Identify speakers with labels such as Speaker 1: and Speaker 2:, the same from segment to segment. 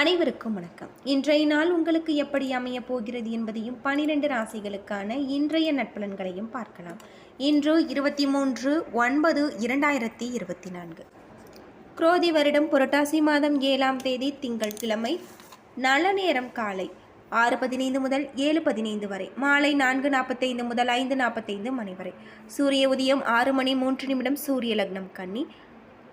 Speaker 1: அனைவருக்கும் வணக்கம். இன்றைய நாள் உங்களுக்கு எப்படி அமைய போகிறது என்பதையும் பனிரெண்டு ராசிகளுக்கான இன்றைய நட்பலன்களையும் பார்க்கலாம். இன்று இருபத்தி மூன்று ஒன்பது இரண்டாயிரத்தி இருபத்தி நான்கு. குரோதி வருடம் புரட்டாசி மாதம் ஏழாம் தேதி திங்கள் கிழமை நல்ல நேரம் காலை ஆறு பதினைந்து முதல் ஏழு பதினைந்து வரை மாலை நான்கு நாற்பத்தைந்து முதல் ஐந்து நாற்பத்தைந்து மணி வரை. சூரிய உதயம் ஆறு மணி மூன்று நிமிடம் சூரிய லக்னம் கன்னி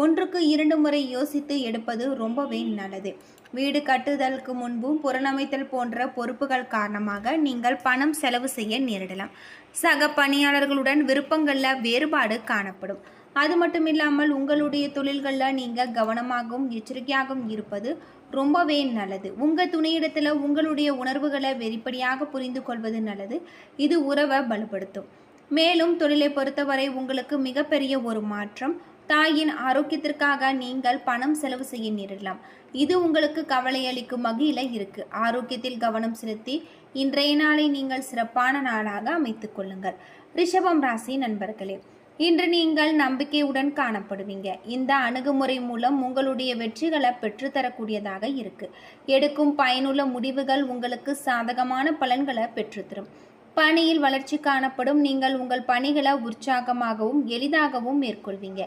Speaker 1: ஒன்றுக்கு இரண்டு முறை யோசித்து எடுப்பது ரொம்பவே நல்லது. வீடு கட்டுதலுக்கு முன்பும் புறநமைத்தல் போன்ற பொறுப்புகள் காரணமாக நீங்கள் பணம் செலவு செய்ய நேரிடலாம். சக பணியாளர்களுடன் விருப்பங்களில் வேறுபாடு காணப்படும். அது மட்டும் இல்லாமல் உங்களுடைய தொழில்களில் நீங்கள் கவனமாகவும் எச்சரிக்கையாகவும் இருப்பது ரொம்பவே நல்லது. உங்கள் துணையிடத்தில் உங்களுடைய உணர்வுகளை வெளிப்படையாக புரிந்து கொள்வது நல்லது. இது உறவை வலுப்படுத்தும். மேலும் தொழிலை பொறுத்தவரை உங்களுக்கு மிகப்பெரிய ஒரு மாற்றம் தாயின் ஆரோக்கியத்திற்காக நீங்கள் பணம் செலவு செய்ய நேரிடலாம் இது உங்களுக்கு கவலை அளிக்கும் வகையில் இருக்கு. ஆரோக்கியத்தில் கவனம் செலுத்தி இன்றைய நாளை நீங்கள் சிறப்பான நாளாக அமைத்துக் கொள்ளுங்கள். ரிஷபம் ராசி நண்பர்களே இன்று நீங்கள் நம்பிக்கையுடன் காணப்படுவீங்க. இந்த அணுகுமுறை மூலம் உங்களுடைய வெற்றிகளை பெற்றுத்தரக்கூடியதாக இருக்கு. எடுக்கும் பயனுள்ள முடிவுகள் உங்களுக்கு சாதகமான பலன்களை பெற்றுத்தரும். பணியில் வளர்ச்சி காணப்படும் நீங்கள் உங்கள் பணிகளை உற்சாகமாகவும் எளிதாகவும் மேற்கொள்வீங்க.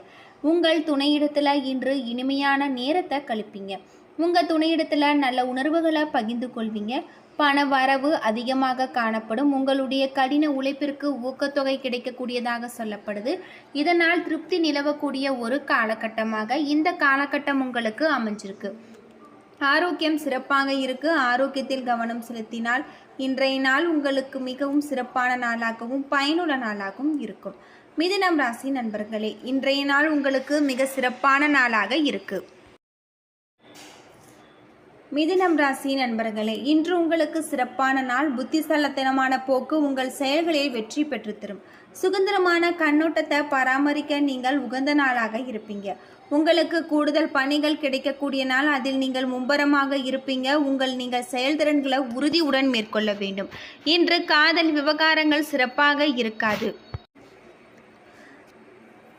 Speaker 1: உங்கள் துணையிடத்தில் இன்று இனிமையான நேரத்தை கழிப்பீங்க. உங்கள் துணையிடத்தில் நல்ல உணர்வுகளை பகிர்ந்து கொள்வீங்க. பண வரவு அதிகமாக காணப்படும். உங்களுடைய கடின உழைப்பிற்கு ஊக்கத்தொகை கிடைக்கக்கூடியதாக சொல்லப்படுது. இதனால் திருப்தி நிலவக்கூடிய ஒரு காலகட்டமாக இந்த காலகட்டம் உங்களுக்கு அமைஞ்சிருக்கு. ஆரோக்கியம் சிறப்பாக இருக்கு. ஆரோக்கியத்தில் கவனம் செலுத்தினால் இன்றைய நாள் உங்களுக்கு மிகவும் சிறப்பான நாளாகவும் பயனுள்ள நாளாகவும் இருக்கும். மிதுனம் ராசி நண்பர்களே இன்றைய நாள் உங்களுக்கு மிக சிறப்பான நாளாக இருக்கு. மிதுனம் ராசி நண்பர்களே இன்று உங்களுக்கு சிறப்பான நாள். புத்திசாலத்தனமான போக்கு உங்கள் செயல்களில் வெற்றி பெற்றுத்தரும் சுதந்திரமான கண்ணோட்டத்தை பராமரிக்க நீங்கள் உகந்த நாளாக இருப்பீங்க. உங்களுக்கு கூடுதல் பணிகள் கிடைக்கக்கூடிய நாள் அதில் நீங்கள் மும்பரமாக இருப்பீங்க. உங்கள் நீங்கள் செயல்திறன்களை உறுதியுடன் மேற்கொள்ள வேண்டும். இன்று காதல் விவகாரங்கள் சிறப்பாக இருக்காது.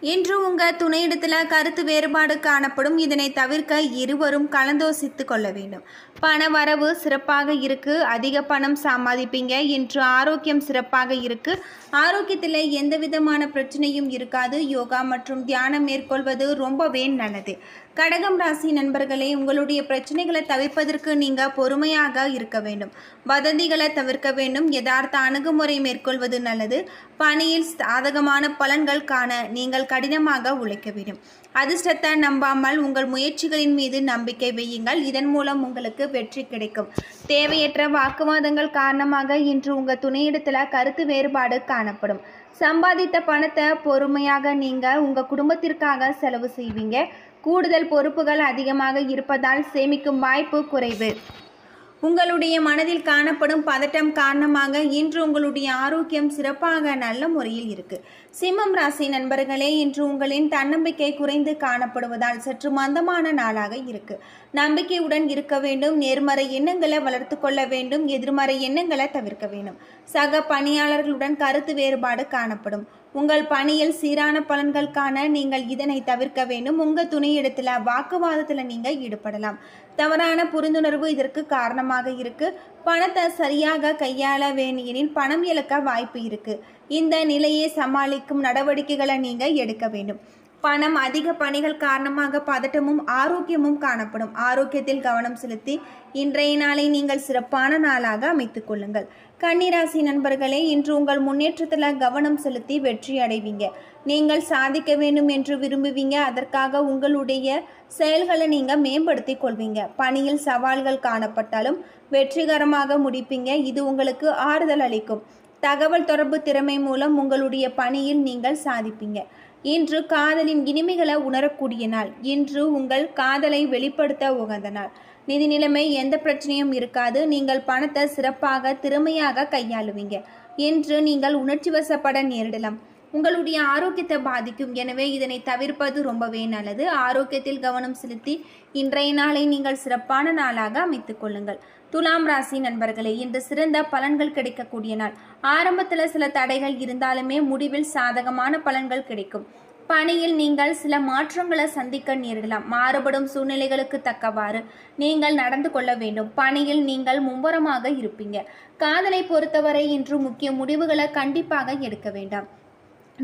Speaker 1: இன்று உங்கள் துணையிடத்தில் கருத்து வேறுபாடு காணப்படும். இதனை தவிர்க்க இருவரும் கலந்தோசித்து கொள்ள வேண்டும். பண வரவு சிறப்பாக இருக்கு. அதிக பணம் சம்பாதிப்பீங்க. இன்று ஆரோக்கியம் சிறப்பாக இருக்கு. ஆரோக்கியத்தில் எந்த விதமான பிரச்சனையும் இருக்காது. யோகா மற்றும் தியானம் மேற்கொள்வது ரொம்பவே நல்லது. கடகம் ராசி நண்பர்களே உங்களுடைய பிரச்சனைகளை தவிர்ப்பதற்கு நீங்கள் பொறுமையாக இருக்க வேண்டும். வதந்திகளை தவிர்க்க வேண்டும். யதார்த்த அணுகுமுறை மேற்கொள்வது நல்லது. பணியில் சாதகமான பலன்கள் காண நீங்கள் கடினமாக உழைக்க வேண்டும் அதிர்ஷ்டத்தை நம்பாமல் உங்கள் முயற்சிகளின் மீது நம்பிக்கை வையுங்கள். இதன் மூலம் உங்களுக்கு வெற்றி கிடைக்கும். தேவையற்ற வாக்குவாதங்கள் காரணமாக இன்று உங்கள் துணையிடத்தில் கருத்து வேறுபாடு காணப்படும். சம்பாதித்த பணத்தை பொறுமையாக நீங்கள் உங்கள் குடும்பத்திற்காக செலவு செய்வீங்க. கூடுதல் பொறுப்புகள் அதிகமாக இருப்பதால் சேமிக்கும் வாய்ப்பு குறைவு. உங்களுடைய மனதில் காணப்படும் பதட்டம் காரணமாக இன்று உங்களுடைய ஆரோக்கியம் சிறப்பாக நல்ல முறையில் இருக்கு. சிம்மம் ராசி நண்பர்களே இன்று உங்களின் தன்னம்பிக்கை குறைந்து காணப்படுவதால் சற்று மந்தமான நாளாக இருக்கு. நம்பிக்கையுடன் இருக்க வேண்டும் நேர்மறை எண்ணங்களை வளர்த்து கொள்ள வேண்டும் எதிர்மறை எண்ணங்களை தவிர்க்க வேண்டும். சக பணியாளர்களுடன் கருத்து வேறுபாடு காணப்படும். உங்கள் பணியில் சீரான பலன்கள் காண நீங்கள் இதனை தவிர்க்க வேண்டும். உங்கள் துணையிடத்தில் வாக்குவாதத்தில் நீங்கள் ஈடுபடலாம். தவறான புரிந்துணர்வு இதற்கு காரணமாக இருக்கு. பணத்தை சரியாக கையாள வேண்டியனில் பணம் இழக்க வாய்ப்பு இருக்கு. இந்த நிலையை சமாளிக்கும் நடவடிக்கைகளை நீங்கள் எடுக்க வேண்டும். பணம் அதிக பணிகள் காரணமாக பதட்டமும் ஆரோக்கியமும் காணப்படும். ஆரோக்கியத்தில் கவனம் செலுத்தி இன்றைய நாளை நீங்கள் சிறப்பான நாளாக அமைத்துக் கொள்ளுங்கள். கன்னிராசி நண்பர்களே இன்று உங்கள் முன்னேற்றத்தில் கவனம் செலுத்தி வெற்றி அடைவீங்க. நீங்கள் சாதிக்க வேண்டும் என்று விரும்புவீங்க. அதற்காக உங்களுடைய செயல்களை நீங்கள் மேம்படுத்தி கொள்வீங்க. பணியில் சவால்கள் காணப்பட்டாலும் வெற்றிகரமாக முடிப்பீங்க. இது உங்களுக்கு ஆறுதல் அளிக்கும். தகவல் தொடர்பு திறமை மூலம் உங்களுடைய பணியில் நீங்கள் சாதிப்பீங்க. இன்று காதலின் இனிமைகளை உணரக்கூடிய நாள் இன்று உங்கள் காதலை வெளிப்படுத்த உகந்த நாள் நிதி நிலைமை எந்த பிரச்சனையும் இருக்காது. நீங்கள் பணத்தை சிறப்பாக திறமையாக கையாளுவீங்க. என்று நீங்கள் உணர்ச்சி வசப்பட நேரிடலாம். உங்களுடைய ஆரோக்கியத்தை பாதிக்கும். எனவே இதனை தவிர்ப்பது ரொம்பவே நல்லது. ஆரோக்கியத்தில் கவனம் செலுத்தி இன்றைய நாளை நீங்கள் சிறப்பான நாளாக அமைத்துக் கொள்ளுங்கள். துலாம் ராசி நண்பர்களே இன்று சிறந்த பலன்கள் கிடைக்கக்கூடிய நாள். ஆரம்பத்தில் சில தடைகள் இருந்தாலுமே முடிவில் சாதகமான பலன்கள் கிடைக்கும். பணியில் நீங்கள் சில மாற்றங்களை சந்திக்க நேரிடலாம். மாறுபடும் சூழ்நிலைகளுக்கு தக்கவாறு நீங்கள் நடந்து கொள்ள வேண்டும். பணியில் நீங்கள் மும்முரமாக இருப்பீங்க. காதலை பொறுத்தவரை இன்று முக்கிய முடிவுகளை கண்டிப்பாக எடுக்க வேண்டாம்.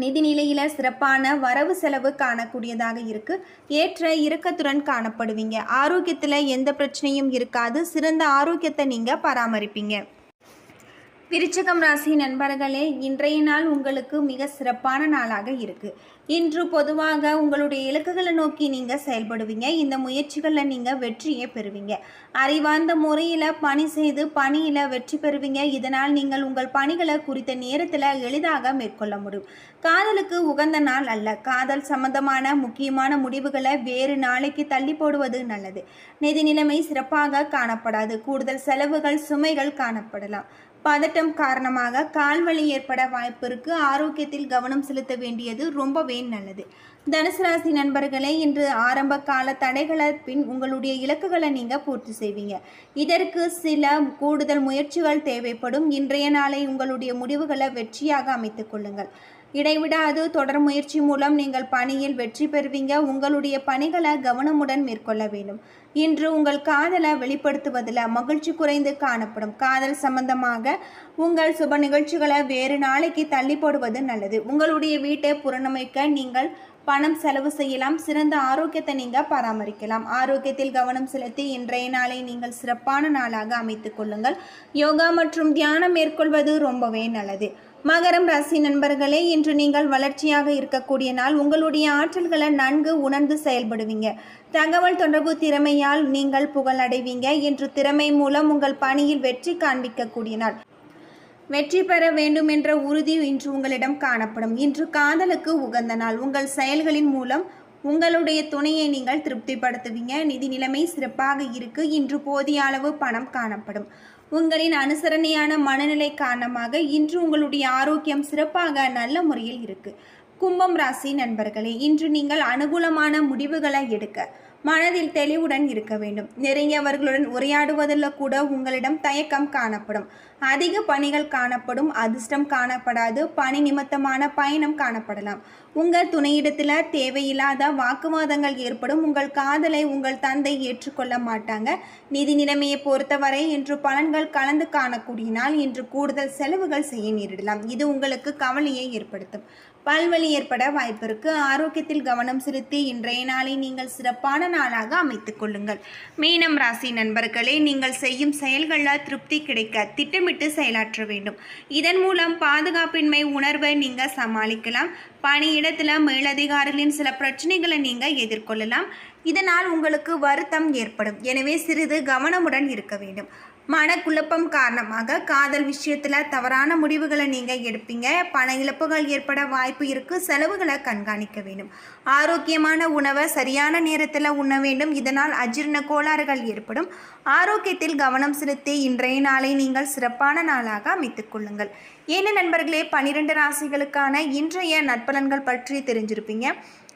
Speaker 1: நிதிநிலையில் சிறப்பான வரவு செலவு காணக்கூடியதாக இருக்குது ஏற்ற இறக்கத்துடன் காணப்படுவீங்க. ஆரோக்கியத்தில் எந்த பிரச்சனையும் இருக்காது. சிறந்த ஆரோக்கியத்தை நீங்கள் பராமரிப்பீங்க. விருச்சகம் ராசி நண்பர்களே இன்றைய நாள் உங்களுக்கு மிக சிறப்பான நாளாக இருக்கு. இன்று பொதுவாக உங்களுடைய இலக்குகளை நோக்கி நீங்க செயல்படுவீங்க. இந்த முயற்சிகளில் நீங்க வெற்றியை பெறுவீங்க. அறிவார்ந்த முறையில் பணி செய்து பணியில் வெற்றி பெறுவீங்க. இதனால் நீங்கள் உங்கள் பணிகளை குறித்த நேரத்தில் எளிதாக மேற்கொள்ள முடியும். காதலுக்கு உகந்த நாள் அல்ல. காதல் சம்பந்தமான முக்கியமான முடிவுகளை வேறு நாளைக்கு தள்ளி போடுவது நல்லது. நிதி நிலைமை சிறப்பாக காணப்படாது. கூடுதல் செலவுகள் சுமைகள் காணப்படலாம். பதட்டம் காரணமாக கால்வலி ஏற்பட வாய்ப்பு இருக்கு. ஆரோக்கியத்தில் கவனம் செலுத்த வேண்டியது ரொம்பவே நல்லது. தனுசு ராசி நண்பர்களே இன்று ஆரம்ப கால தடைகளை பின் உங்களுடைய இலக்குகளை நீங்க பூர்த்தி செய்வீங்க. இதற்கு சில கூடுதல் முயற்சிகள் தேவைப்படும். இன்றைய நாளை உங்களுடைய முடிவுகளை வெற்றியாக அமைத்துக் கொள்ளுங்கள். இடைவிடாது. தொடர் முயற்சி மூலம் நீங்கள் பணியில் வெற்றி பெறுவீங்க. உங்களுடைய பணிகளை கவனமுடன் மேற்கொள்ள வேண்டும். இன்று உங்கள் காதலை வெளிப்படுத்துவதில் மகிழ்ச்சி குறைந்து காணப்படும். காதல் சம்பந்தமாக உங்கள் சுப நிகழ்ச்சிகளை வேறு நாளைக்கு தள்ளி போடுவது நல்லது. உங்களுடைய வீட்டை புறணமைக்க நீங்கள் பணம் செலவு செய்யலாம். சிறந்த ஆரோக்கியத்தை நீங்கள் பராமரிக்கலாம். ஆரோக்கியத்தில் கவனம் செலுத்தி இன்றைய நாளை நீங்கள் சிறப்பான நாளாக அமைத்துக் கொள்ளுங்கள். யோகா மற்றும் தியானம் மேற்கொள்வது ரொம்பவே நல்லது. மகரம் ராசி நண்பர்களே இன்று நீங்கள் வளர்ச்சியாக இருக்கக்கூடிய நாள். உங்களுடைய ஆற்றல்களை நன்கு உணர்ந்து செயல்படுவீங்க. தகவல் தொடர்பு திறமையால் நீங்கள் புகழடைவீங்க. இன்று திறமை மூலம் உங்கள் பணியில் வெற்றி காண்பிக்கக்கூடிய நாள். வெற்றி பெற வேண்டும் என்ற உறுதி இன்று உங்களிடம் காணப்படும். இன்று காதலுக்கு உகந்த நாள். உங்கள் செயல்களின் மூலம் உங்களுடைய துணையை நீங்கள் திருப்திப்படுத்துவீங்க. நிதி நிலைமை சிறப்பாக இருக்கு. இன்று போதிய அளவு பணம் காணப்படும். உங்களின் அனுசரணையான மனநிலை காரணமாக இன்று உங்களுடைய ஆரோக்கியம் சிறப்பாக நல்ல முறையில் இருக்கு. கும்பம் ராசி நண்பர்களே இன்று நீங்கள் அனுகூலமான முடிவுகளை எடுக்க மனதில் தெளிவுடன் இருக்க வேண்டும். நெருங்கியவர்களுடன் உரையாடுவதில் கூட உங்களிடம் தயக்கம் காணப்படும். அதிக பணிகள் காணப்படும் அதிர்ஷ்டம் காணப்படாது பணி நிமித்தமான பயணம் காணப்படலாம். உங்கள் துணையிடத்தில் தேவையில்லாத வாக்குவாதங்கள் ஏற்படும். உங்கள் காதலை உங்கள் தந்தை ஏற்றுக்கொள்ள மாட்டாங்க. நிதி நிலைமையை பொறுத்தவரை இன்று பலன்கள் கலந்து காணக்கூடிய நாள் இன்று கூடுதல் செலவுகள் செய்ய நேரிடலாம். இது உங்களுக்கு கவலையை ஏற்படுத்தும். பல்வலி ஏற்பட வாய்ப்பிருக்கு. ஆரோக்கியத்தில் கவனம் செலுத்தி இன்றைய நாளை நீங்கள் சிறப்பான நாளாக அமைத்துக் கொள்ளுங்கள். மீனம் ராசி நண்பர்களே நீங்கள் செய்யும் செயல்களில் திருப்தி கிடைக்க திட்டமிட்டு செயலாற்ற வேண்டும். இதன் மூலம் பாதுகாப்பின்மை உணர்வை நீங்கள் சமாளிக்கலாம். பணியிடத்தில் மேலதிகாரிகளின் சில பிரச்சனைகளை நீங்கள் எதிர்கொள்ளலாம். இதனால் உங்களுக்கு வருத்தம் ஏற்படும். எனவே சிறிது கவனமுடன் இருக்க வேண்டும். மனக்குழப்பம் காரணமாக காதல் விஷயத்தில் தவறான முடிவுகளை நீங்கள் எடுப்பீங்க. பண இழப்புகள் ஏற்பட வாய்ப்பு இருக்கு. செலவுகளை கண்காணிக்க வேண்டும். ஆரோக்கியமான உணவை சரியான நேரத்தில் உண்ண வேண்டும். இதனால் அஜீரண கோளாறுகள் ஏற்படும். ஆரோக்கியத்தில் கவனம் செலுத்தி இன்றைய நாளை நீங்கள் சிறப்பான நாளாக அமைத்துக் கொள்ளுங்கள். ஏன நண்பர்களே பனிரெண்டு ராசிகளுக்கான இன்றைய நற்பலன்கள் பற்றி தெரிஞ்சிருப்பீங்க.